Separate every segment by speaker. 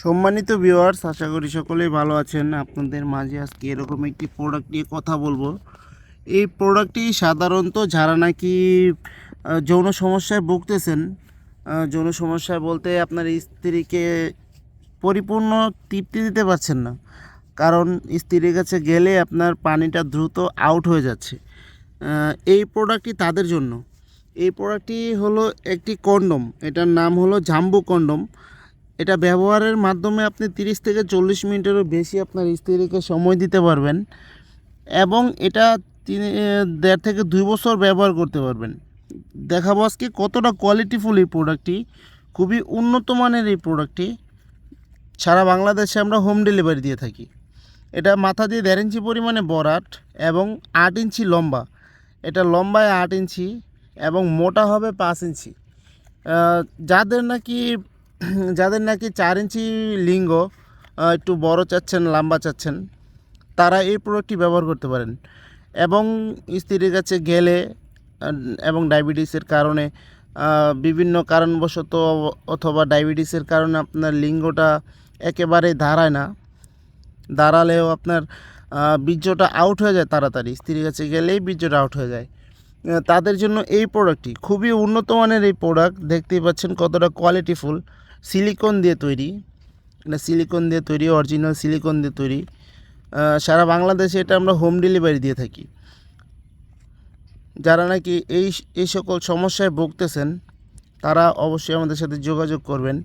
Speaker 1: সম্মানিত ভিউয়ার্স আশা করি সকলেই ভালো আছেন। আপনাদের মাঝে আজকে এরকম একটি প্রোডাক্ট নিয়ে কথা বলব। এই প্রোডাক্টটি সাধারণত যারা নাকি যৌন সমস্যায় ভুগতেছেন যৌন সমস্যায় বলতে আপনার স্ত্রীকে পরিপূর্ণ তৃপ্তি দিতে পারছেন না। কারণ স্ত্রীর কাছে গেলে আপনার পানিটা দ্রুত আউট হয়ে যাচ্ছে। এই প্রোডাক্টটি তাদের জন্য। এই প্রোডাক্টটি হলো একটি কন্ডম এটার নাম হলো জাম্বু কন্ডম এটা ব্যবহারের মাধ্যমে আপনি তিরিশ থেকে চল্লিশ মিনিটেরও বেশি আপনার স্ত্রীকে সময় দিতে পারবেন এবং এটা তিনি দেড় থেকে দুই বছর ব্যবহার করতে পারবেন। দেখাবো আজকে কতটা কোয়ালিটিফুল এই প্রোডাক্টটি খুবই উন্নত মানের এই প্রোডাক্টটি সারা বাংলাদেশে আমরা হোম ডেলিভারি দিয়ে থাকি। এটা মাথা দিয়ে দেড় ইঞ্চি পরিমাণে বরাট এবং আট ইঞ্চি লম্বা। এটা লম্বায় আট ইঞ্চি এবং মোটা হবে পাঁচ ইঞ্চি। যাদের নাকি যাদের নাকি চার ইঞ্চি লিঙ্গ একটু বড় চাচ্ছেন, লম্বা চাচ্ছেন, তারা এই প্রোডাক্টটি ব্যবহার করতে পারেন। এবং স্ত্রীর কাছে গেলে এবং ডায়াবেটিসের কারণে বিভিন্ন কারণবশত অথবা ডায়াবেটিসের কারণে আপনার লিঙ্গটা একেবারে দাঁড়ায় না। দাঁড়ালেও আপনার বীর্যটা আউট হয়ে যায় তাড়াতাড়ি। স্ত্রীর কাছে গেলেই বীর্যটা আউট হয়ে যায়। তাদের জন্য এই প্রোডাক্টটি খুবই উন্নত মানের এই প্রোডাক্ট দেখতেই পাচ্ছেন কতটা কোয়ালিটিফুল সিলিকন দিয়ে তৈরি। এটা সিলিকন দিয়ে তৈরি অরিজিনাল সিলিকন দিয়ে তৈরি। সারা বাংলাদেশে এটা আমরা হোম ডেলিভারি দিয়ে থাকি। যারা নাকি এই এই সকল সমস্যায় ভুগতেছেন, তারা অবশ্যই আমাদের সাথে যোগাযোগ করবেন।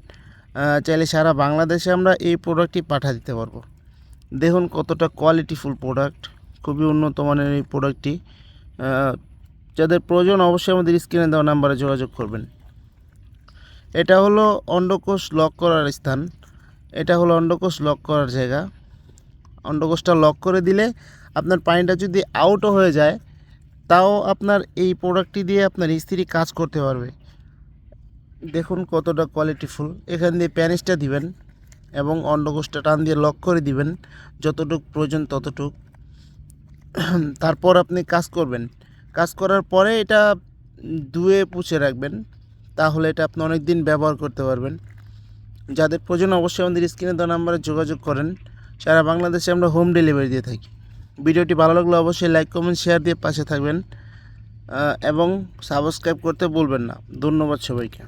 Speaker 1: চাইলে সারা বাংলাদেশে আমরা এই প্রোডাক্টটি পাঠা দিতে পারব। দেখুন কতটা কোয়ালিটিফুল প্রোডাক্ট খুবই উন্নত মানের এই প্রোডাক্টটি যাদের প্রয়োজন অবশ্যই আমাদের স্ক্রিনে দেওয়া নাম্বারে যোগাযোগ করবেন। এটা হলো অন্ডকোষ লক করার স্থান। এটা হলো অন্ডকোষ লক করার জায়গা। অন্ডকোষটা লক করে দিলে আপনার পানিটা যদি আউটও হয়ে যায়, তাও আপনার এই প্রোডাক্টটি দিয়ে আপনার স্ত্রী কাজ করতে পারবে। দেখুন কতটা কোয়ালিটিফুল এখান দিয়ে প্যানিসটা দিবেন এবং অন্ডকোষটা টান দিয়ে লক করে দিবেন। যতটুক প্রয়োজন ততটুক। তারপর আপনি কাজ করবেন। কাজ করার পরে এটা ধুয়ে পুছে রাখবেন, তাহলে এটা আপনি অনেক দিন ব্যবহার করতে পারবেন। যাদের প্রয়োজন অবশ্যই আমাদের স্ক্রিনে দেওয়া নাম্বারে যোগাযোগ করেন। সারা বাংলাদেশে আমরা হোম ডেলিভারি দিয়ে থাকি। ভিডিওটি ভালো লাগলে অবশ্যই লাইক কমেন্ট শেয়ার দিয়ে পাশে থাকবেন এবং সাবস্ক্রাইব করতে বলবেন না। ধন্যবাদ সবাইকে।